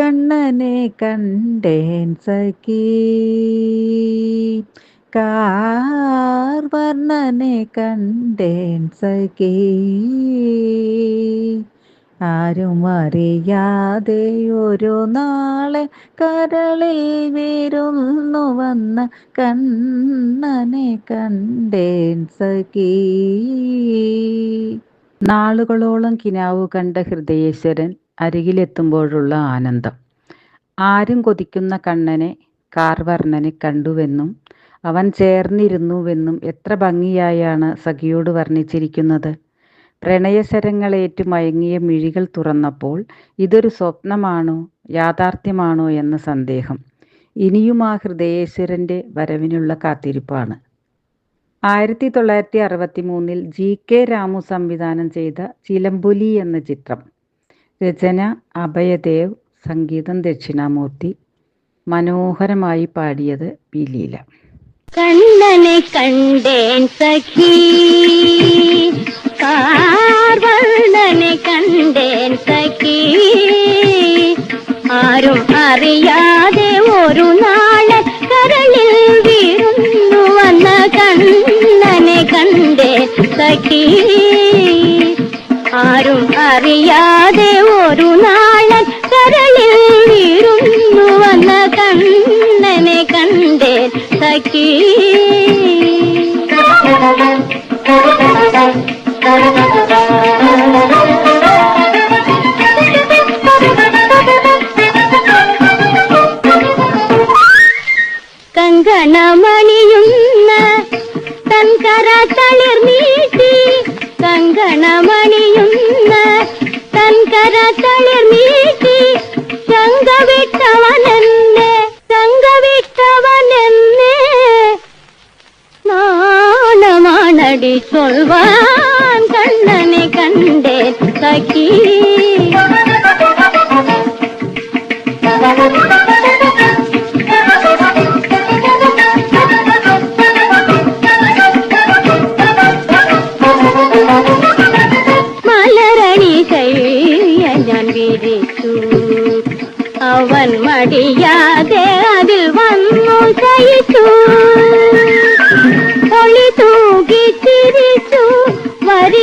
കണ്ണനെ കണ്ടേൻ സഖി. കാർവർണനെ കണ്ടേൻ സഖി. ആരും അറിയാതെ ഒരു നാളെ കരളിൽ വീരുന്നു വന്ന കണ്ണനെ കണ്ടേൻ സഖി. നാളുകളോളം കിനാവ് കണ്ട ഹൃദയേശ്വരൻ അരികിലെത്തുമ്പോഴുള്ള ആനന്ദം. ആരും കൊതിക്കുന്ന കണ്ണനെ കാർവർണനെ കണ്ടുവെന്നും അവൻ ചേർന്നിരുന്നുവെന്നും എത്ര ഭംഗിയായാണ് സഖിയോട് വർണിച്ചിരിക്കുന്നത്. പ്രണയശരങ്ങളേറ്റു മയങ്ങിയ മിഴികൾ തുറന്നപ്പോൾ ഇതൊരു സ്വപ്നമാണോ യാഥാർത്ഥ്യമാണോ എന്ന സന്ദേഹം. ഇനിയും ആ ഹൃദയേശ്വരന്റെ വരവിനുള്ള കാത്തിരിപ്പാണ്. ആയിരത്തി തൊള്ളായിരത്തി അറുപത്തി മൂന്നിൽ ജി കെ രാമു സംവിധാനം ചെയ്ത ചിലമ്പുലി എന്ന ചിത്രം. രചന അഭയദേവ് സംഗീതം ദക്ഷിണാമൂർത്തി മനോഹരമായി പാടിയത് പി ലീല. കണ്ണനെ കണ്ടേൻ സഖി കാർവർണനെ കണ്ടേൻ സഖി. ആരും അറിയാതെ ഒരു നാളെ കരളിൽ വീഴുന്നു വന്ന കണ്ണനെ കണ്ടേൻ സഖി. ആരും അറിയാതെ ഒരു നാളെ കരളിൽ വീഴുന്നു വന്ന കണ്ണനെ കണ്ടേ സഖി. കങ്കണമണിയുന്ന തൻകര തളിർ எப்படி சொல்வான் கண்ணனை கண்டே சகி அவன் மடியாதே அதில் வந்து சயிச்சு ஒளி தூக்கிச்சு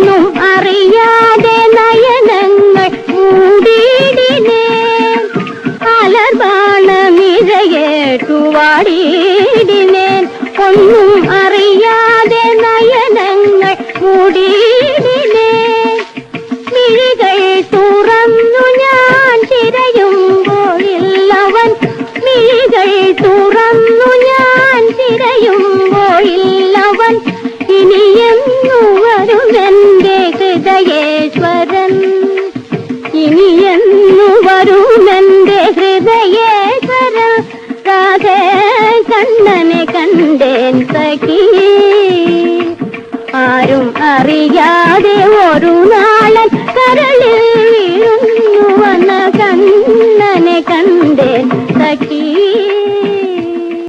ഒന്നും അറിയാതെ നയനങ്ങൾ മൂടിയിടിനേൻ അലർബാണ നിരയേട്ടുവാടിയിടിനേൻ ഒന്നും കണ്ണനെ കണ്ടേൻ സഖി ആരും അറിയാതെ ഒരു